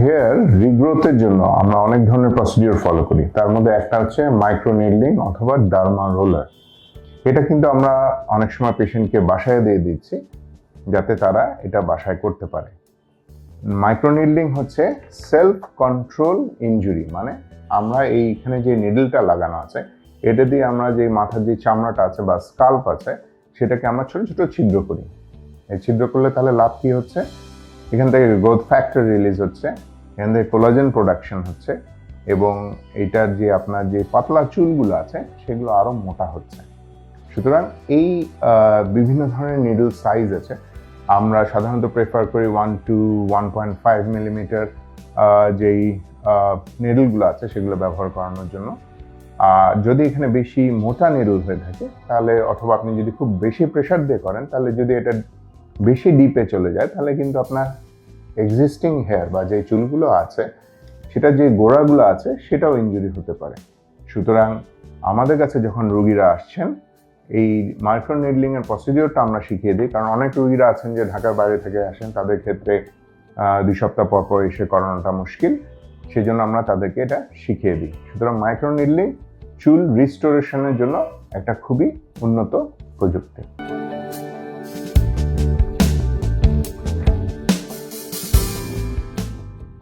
Hair রিগ্রোথের জন্য আমরা অনেক ধরনের প্রসিডিওর ফলো করি। তার মধ্যে একটা হচ্ছে মাইক্রো নিডলিং অথবা ডার্মা রোলার এটা কিন্তু আমরা অনেক সময় পেশেন্টকে বাসায় দিয়ে দিচ্ছি, যাতে তারা এটা বাসায় করতে পারে। মাইক্রো নিডলিং হচ্ছে সেলফ কন্ট্রোল ইনজুরি মানে আমরা এইখানে যে নিডলটা লাগানো আছে, এটা দিয়ে আমরা যে মাথার যে চামড়াটা আছে বা স্কাল্প আছে, সেটাকে আমরা ছোট ছোট ছিদ্র করি। এই ছিদ্র করলে তাহলে লাভ কি হচ্ছে? এখান থেকে গ্রোথ ফ্যাক্টর রিলিজ হচ্ছে। এখান থেকে কোলাজেন প্রোডাকশন হচ্ছে, এবং এটার যে আপনার যে পাতলা চুলগুলো আছে, সেগুলো আরও মোটা হচ্ছে। সুতরাং এই বিভিন্ন ধরনের নিডল সাইজ আছে। আমরা সাধারণত প্রেফার করি one two one point five millimetre যেই নেডলগুলো আছে, সেগুলো ব্যবহার করানোর জন্য। আর যদি এখানে বেশি মোটা নেডল হয়ে থাকে, তাহলে অথবা আপনি যদি খুব বেশি প্রেশার দিয়ে করেন, তাহলে যদি এটা বেশি ডিপে চলে যায়, তাহলে কিন্তু আপনার এক্সিস্টিং হেয়ার বা যে চুলগুলো আছে, সেটা যে গোড়াগুলো আছে, সেটাও ইনজুরি হতে পারে। সুতরাং আমাদের কাছে যখন রুগীরা আসছেন, এই মাইক্রো নিডলিংয়ের প্রসিডিওরটা আমরা শিখিয়ে দিই। কারণ অনেক রুগীরা আছেন যে ঢাকার বাইরে থেকে আসেন, তাদের ক্ষেত্রে দুই সপ্তাহ পর পর এসে করানোটা মুশকিল। সেই জন্য আমরা তাদেরকে এটা শিখিয়ে দিই। সুতরাং মাইক্রো নিডলিং চুল রিস্টোরেশনের জন্য একটা খুবই উন্নত প্রযুক্তি।